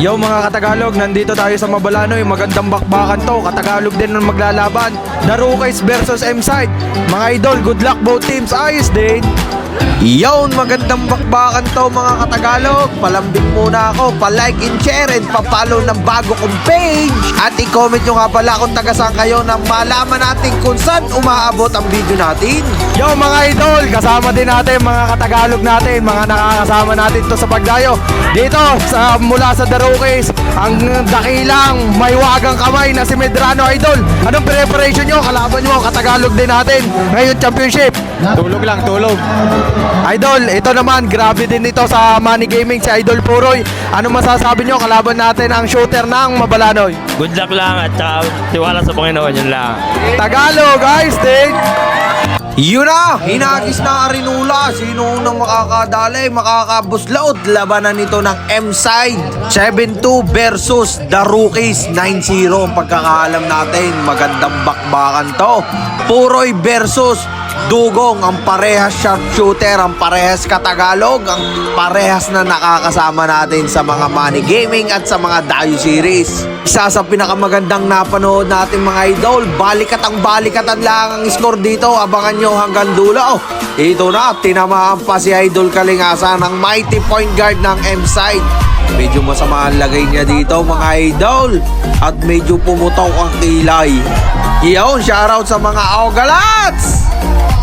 Yo mga Katagalog, nandito tayo sa Mabalanoy. Magandang bakbakan to. Katagalog din ang maglalaban. Rookies versus M-Side. Mga idol, good luck both teams. Ayos din. Yon, magandang bakbakan to mga Katagalog. Palambing muna ako, pa-like and share and pa-follow ng bago kong page. At i-comment nyo nga pala kung taga saan kayo nang malaman natin kung saan umaabot ang video natin. Yo mga idol, kasama din natin mga Katagalog natin, mga nakakasama natin to sa pagdayo. Dito, sa, mula sa The Rookies, ang dakilang may wagang kamay na si Medrano Idol. Anong preparation nyo? Kalaban nyo, Katagalog din natin. Ngayon championship. Tulog lang, tulog. Idol, ito naman, grabe din ito sa Money Gaming, si Idol Puroy. Ano masasabi nyo? Kalaban natin ang shooter ng Mabalanoy. Good luck lang at saka tiwala sa Panginoon, yun lang. Tagalog, guys, din! Yun na! Hinagis na Arinula. Sino unang makakadalay, makakabuslaot? Labanan nito ng M-Side. 7-2 versus The Rookies. 9-0 ang pagkakaalam natin. Magandang bakbakan to. Puroy versus Dugong, ang parehas sharpshooter, ang parehas katagalog, ang parehas na nakakasama natin sa mga money gaming at sa mga Dayo series. Isa sa pinakamagandang napanood natin mga idol, balikat ang balikatan lang ang score dito, abangan nyo hanggang dulo. Ito na, tinamaan pa si Idol Kalingasan ng mighty point guard ng M-side. Medyo masama ang lagay niya dito mga idol at medyo pumutok ang kilay. Iyon, shoutout sa mga Ogalats!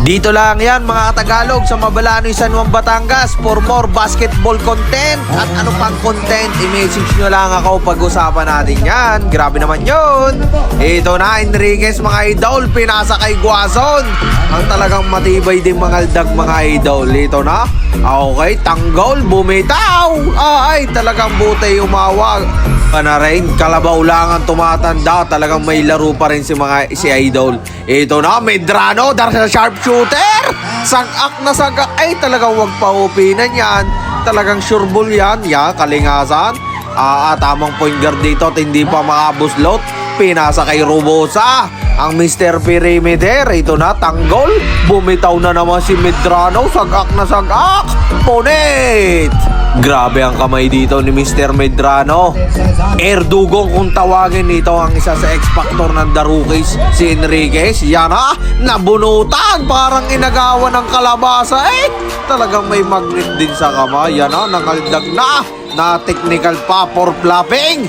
Dito lang yan mga Katagalog sa Mabalanoy San Juan Batangas. For more basketball content at ano pang content i-message nyo lang ako. Pag-usapan natin yan. Grabe naman yun. Ito na Enriquez mga idol. Pinasa kay Guason. Ang talagang matibay din mga aldag mga idol. Ito na. Okay tanggol bumitaw. Ay talagang butay umawag pa na rin. Kalabaw lang ang tumatanda. Talagang may laro pa rin si mga si Idol. Ito na, Medrano, dahil sa sharpshooter. Sagak na sagak. Ay, talagang wag pa upinan yan. Talagang sureball yan. Yan, kalingasan. Ah, ah, tamang point guard dito at hindi pa makabuslot. Pinasa kay Rubosa. Ang Mr. Perimeter, ito na, tanggol. Bumitaw na naman si Medrano. Sagak na sagak. Punit! Grabe ang kamay dito ni Mr. Medrano. Erdugong kung tawagin nito ang isa sa X-Factor ng Rookies, si Enriquez. Yan ha, nabunutan, parang inagawan ng kalabasa. Eh, talagang may magnet din sa kamay. Yan ha, nangaldag na, na technical pa for flopping.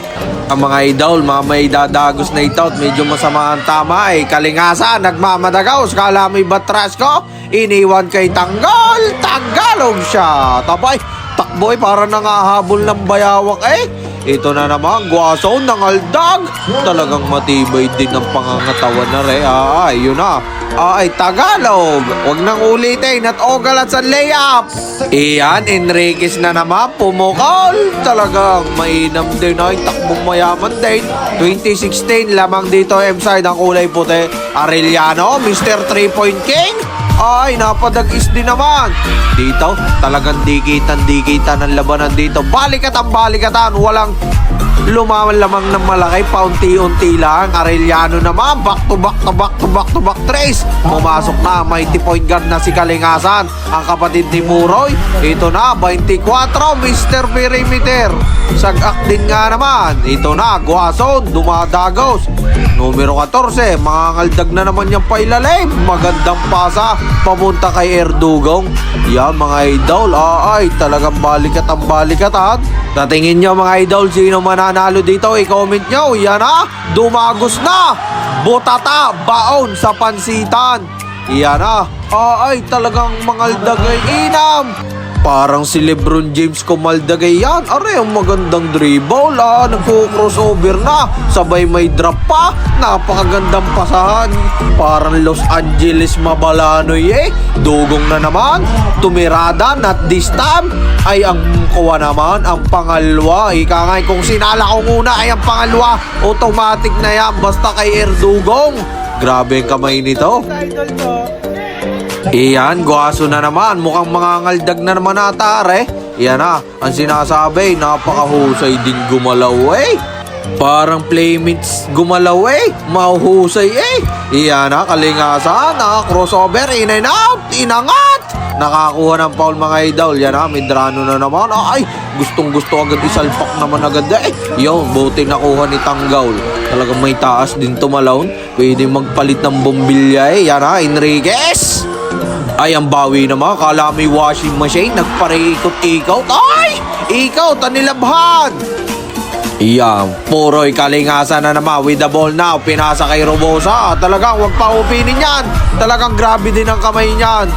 Ang mga idol, mga may dadagos na ito at medyo masama ang tama eh. Kalingasa, nagmamadagaw. Kala mo'y batras ko, iniwan kay Tanggol. Tagalog siya. Tabay, takboy para nangahabol ng bayawak eh. Ito na naman, guwaso ng aldag. Talagang matibay din ang pangangatawan na re. Ah, yun na. Ay, Tagalog. Huwag nang ulitin at ogalat sa layup. Iyan, Enriquez na naman, pumukol. Talagang mainam din ay takbong mayaman din. 2016, lamang dito M-side ang kulay puti. Arellano, Mr. 3-Point King. Ay, napadagis din naman. Dito, talagang dikitan, dikitan ng labanan dito. Balikatan, balikatan. Walang lumaman lamang ng malaki, paunti-unti lang. Arellano naman, back to back to back to back to back trace. Pumasok na, mighty point guard na si Kalingasan. Ang kapatid ni Muroy, ito na, 24, Mr. Perimeter. Sagak din nga naman. Ito na, Guason, dumadagos. Numero 14, mga ngaldag na naman yung pailalim. Magandang pasa, pamunta kay Erdugong. Yan mga idol, ah, ay talagang balikat ang balikatan. Tatingin nyo mga idol, sino mananalo dito, i-comment nyo. Yan ha, dumagos na. Butata, baon sa pansitan. Yan ah, ay talagang mangaldag ay inam. Parang si Lebron James kumaldagay yan. Are, ang magandang dribble ah. Nagko-crossover na. Sabay may drop pa. Napakagandang pasahan. Parang Los Angeles Mabalanoy eh. Dugong na naman. Tumirada not this time. Ay ang kuha naman ang pangalwa. Ika nga kung sinala ko muna ay ang pangalwa. Automatic na yan. Basta kay Erdugong. Grabe ang kamay nito. Iyan, guwaso na naman. Mukhang mga ngaldag na naman ata, are. Iyan na, ang sinasabi, napakahusay din gumalaw eh. Parang playmates gumalaw eh. Mahuhusay eh. Iyan na, kalingasan. Na, crossover, in and out, inangat. Nakakuha ng foul mga idol. Yan na, Medrano na naman. Ay, gustong gusto agad isalpak naman agad eh. Yun, buti nakuha ni Tanggaul. Talagang may taas din tumalon. Pwede magpalit ng bombilya eh. Yan na, Enriquez. Ay, ang bawi naman. Kala may washing machine. Nagpareikot-ikot. Ay! Ikaw, tanilabhan! Iyan, puroy kalingasan na naman with the ball now. Pinasa kay Robosa. Talagang wag pa upinin yan. Talagang grabe din ang kamay niyan.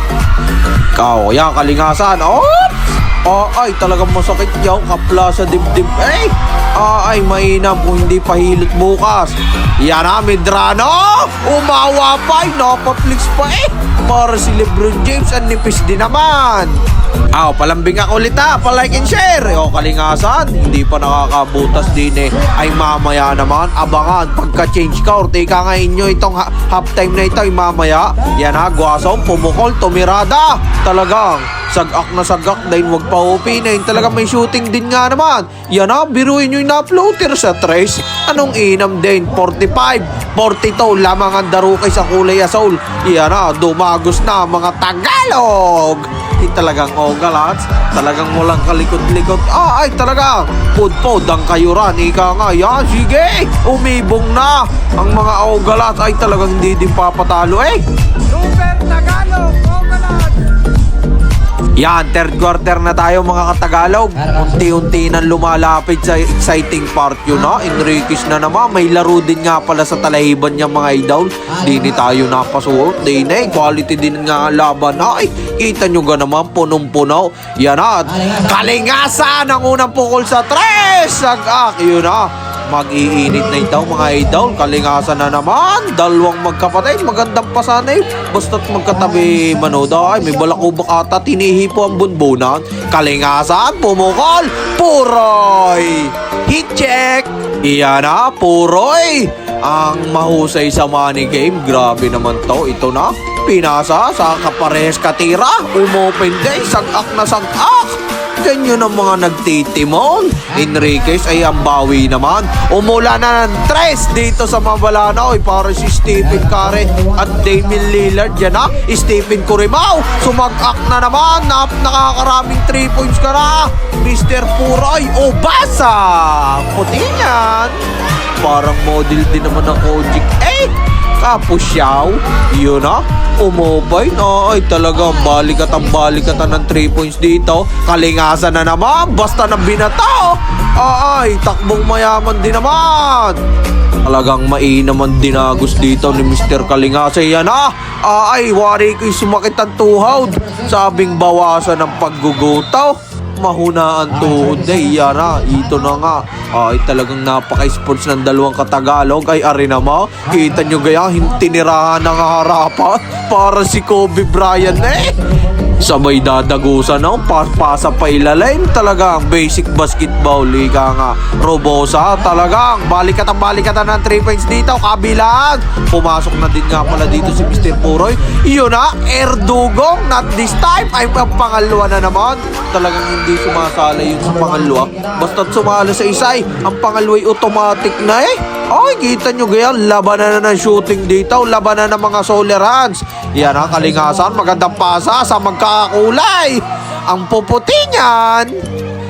Ikaw, yan, kalingasan. Oops! Oh, ay, talagang masakit yaw. Kapla sa dibdib. Eh! Ah, ay, mainam kung hindi pahilot bukas. Yan na, Medrano! Umawa pa, ay, napaflix pa eh. Para si Lebron James, ang nipis din naman. Aw, palambing ako ulit ha, palike and share. O, kalingasan, hindi pa nakakabutas din eh. Ay, mamaya naman, abangan, pagka-change ka, or tika ngayon nyo itong ha- halftime na ito, ay mamaya. Yan ha, guwasong, pumukol, tumirada. Talagang, sagak na sagak dahil wag pa upinin. Talagang may shooting din nga naman. Yan ha, biruin nyo yung na-floater sa tres. Anong inam din? 45, 42, lamang ang darukay sa kulay asol. Yan ha, dumagos na mga Tagalog. Ay, talagang ogalats. Talagang walang kalikot-likot. Ah, ay talaga. Pud-pod ang kayuran. Ika nga, yan, sige. Umibong na. Ang mga ogalats ay talagang hindi din papatalo eh. Super Tagalog! Yan, third quarter na tayo mga katagalog. Unti-unti nang lumalapit sa exciting part yun na. Enriquez na naman. May laro din nga pala sa talahiban niya mga idol. Di ni tayo napasuot. Di na eh. Quality din nga laban. Ay, kita nyo ga naman punong-puno. Yan na. Kalingasan ang unang pukol sa tres. Sagak. Yun na. Mag-iinit na ito mga idol. Kalingasan na naman. Dalawang magkapatid. Magandang pasanay. Basta't magkatabi manoda. Ay, may balakubak ata. Tinihi po ang bunbunan. Kalingasan. Pumukol. Puroy. Hit check. Iyan na. Puroy. Ang mahusay sa money game. Grabe naman to. Ito na. Pinasa sa kapares katira. Umopen day. Sagak na sagak. Ganyan ang mga nagtitimon. Enriquez ay ang bawi naman. Umula na ng tres dito sa Mabalana. Oy, para si Stephen Curry at Damian Lillard. Yan na. Stephen Curimao. Sumag-ak na naman. Nap nakakaraming 3 points ka na. Mr. Puroy Obasa. Puti niyan. Parang model din naman ng Kojic. Eh! Kapusyaw. Yun na. Umobay na. Ay talagang balikat ang balikatan ng 3 points dito. Kalingasan na naman. Basta na binato. Ay, takbong mayaman din naman. Talagang mainaman dinagos dito ni Mr. Kalingasa. Yan na. Ay, wari ko'y sumakit ang tuhod. Sabing bawasan ng paggugutaw mahuna ang tuhod eh. Yan na, ito na nga. Ay, talagang napaka-sports ng dalawang katagalog. Ay, ari na mo. Kita nyo gaya, tinirahan ng harapan. Para si Kobe Bryant eh. Sabay dadagusan no? Pasa pa ilalim talagang basic basketball Ika nga. Robosa talagang balikat ang balikatan ng 3 points dito kabilaan. Pumasok na din nga pala dito si Mr. Puroy. Iyon na Erdugong not this time. Ay ang pangalawa na naman. Talagang hindi sumasala yun sa pangalawa Basta't sumala sa isay Ang pangalawa ay automatic na eh ay, kita nyo ganyan, labanan na ng shooting dito, labanan ng mga solerans. Yan ang kalingasan, magandang pasa sa magkakakulay. Ang puputi niyan.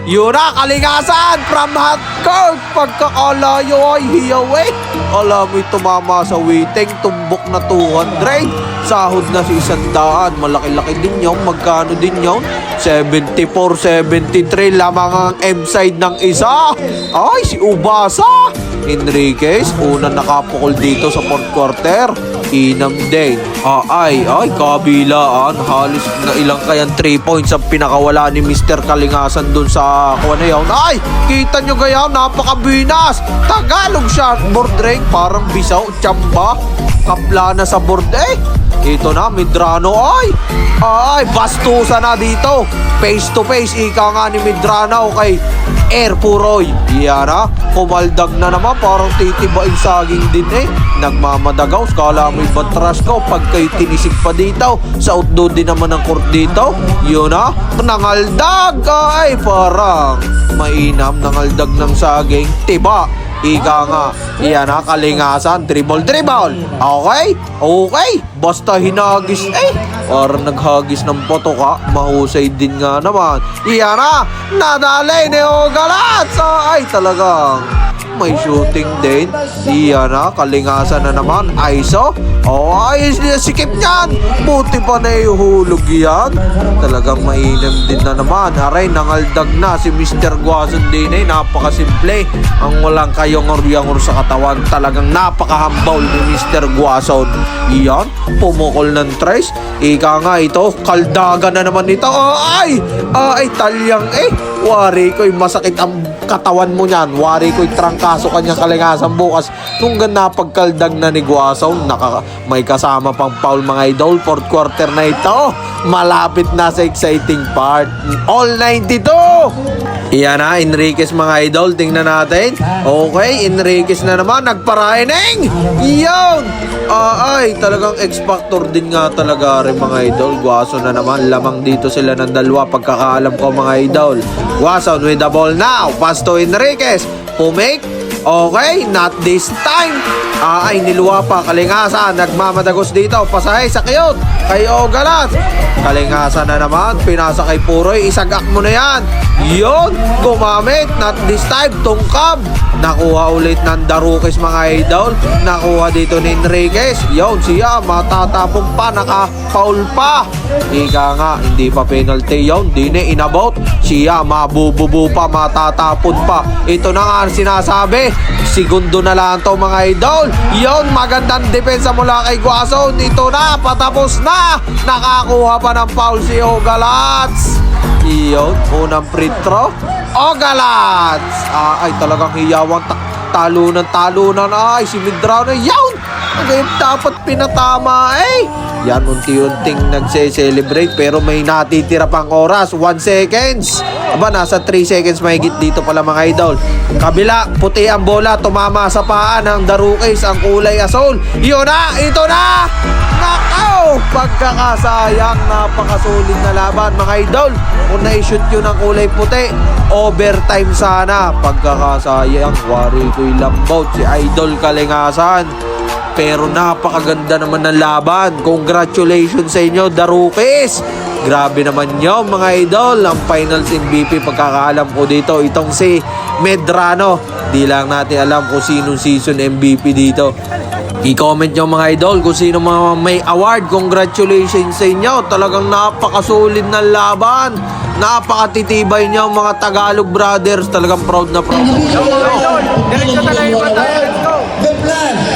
Yun na, kalingasan from hot court. Pagkakalayo ay hiyaw eh. Alam mo, tumama sa waiting, tumbok na 200. Sahod na si isang daan. Malaki-laki din yun. Magkano din yun? 74-73 lamang ang M-side ng isa. Ay, si Ubasa. Enriquez, unang nakapukol dito sa fourth quarter. Inam din. Ah, ay, ay, kabilaan. Halos na ilang kayang 3 points ang pinakawala ni Mr. Kalingasan dun sa kuha na yun. Ay, kita nyo gaya, napakabinas. Tagalog shot board ring, parang bisaw, tsamba. Kapla na sa board eh. Ito na, Midrano ay. Ay, bastusa na dito. Face to face, ika nga ni Midrano kay Air Puroy. Yan na, kumaldag na naman, parang titibain saging din eh. Nagmamadagaw, skala mo yung batras ko pag kayo tinisig pa dito. Sa outdoor din naman ang court dito. Yun na, nangaldag ay parang mainam nangaldag ng saging. Tiba, Ika nga, iyan na, kalingasan, dribble, dribble. Okay? Okay. Basta hinagis, eh. Parang naghagis ng poto ka, mahusay din nga naman. Iyan na, nadali ni Ogalats. Ay, talagang may shooting din. Iyan na, kalingasan na naman. Aiso. Oh, ayos niya sikip niyan. Buti pa na ihulog yan. Talagang mainam din na naman. Aray, nangaldag na si Mr. Guason din eh. Napakasimple. Ang walang kayong or sa katawan. Talagang napakahambaw ni Mr. Guason. Iyan, pumukol ng tres. Ika nga ito, kaldaga na naman ito. Oh, ay! Ay, talyang eh. Wari ko'y masakit ang katawan mo niyan. Wari ko'y trangkaso kanyang kalingasan bukas. Nung gan napagkaldag na ni Guasaw, naka, may kasama pang foul mga idol. Fourth quarter na ito. Malapit na sa exciting part. All 92! Iyan na, Enriquez mga idol. Tingnan natin. Okay, Enriquez na naman. Nagparaineng! Iyon! Ah, ay, talagang X-Factor din nga talaga rin mga idol. Guaso na naman. Lamang dito sila ng dalawa pagkakaalam ko mga idol. Guaso with the ball now. Pass to Enriquez. Pumake. Okay, not this time. Ah, ay, niluwa pa. Kalingasan. Nagmamadagos dito. Pasahay sa kiyot. Kay Ogalat. Kalingasan na naman. Pinasa kay Puroy. Isagak mo na yan. Yun. Gumamit. Not this time. Tungkab. Nakuha ulit ng Darukis mga idol. Nakuha dito ni Enriquez. Yun siya. Matatapong pa. Naka-foul pa. Ika nga. Hindi pa penalty yun. Di na inabot. Siya. Mabububu pa. Matatapon pa. Ito na nga sinasabi. Segundo na lang to mga idol. Yun. Magandang depensa mula kay Guason. Ito na. Patapos na. Nakakuha pa ng foul si Ogalats. Iyon, unang free throw. Ogalats! Ah, ay, talagang hiyawang ta- talunan, talunan. Ay, si Midrano. Yawn! Ngayon dapat pinatama eh. Yan, unti-unting nagse-celebrate pero may natitira pang oras. 1 seconds. Aba, nasa 3 seconds mahigit dito pala mga idol. Kabila, puti ang bola. Tumama sa paa ng Darukis. Ang kulay asol. Yun na! Ito na! Nakaw! Pagkakasayang, napakasulit na laban mga idol. Kung na-shoot yun ang kulay puti, overtime sana. Pagkakasayang, wari ko'y lambaut si Idol Kalingasan. Pero napakaganda naman ng laban. Congratulations sa inyo, Darukis! Grabe naman yun, mga idol. Ang finals MVP, pagkakaalam ko dito, itong si Medrano. Di lang natin alam kung sinong season MVP dito. I-comment nyo mga idol kung sino mga may award. Congratulations sa inyo. Talagang napakasulit na laban. Napakatitibay nyo mga Tagalog brothers. Talagang proud na proud. Idol, diretso na lang yung tayo. Let's go.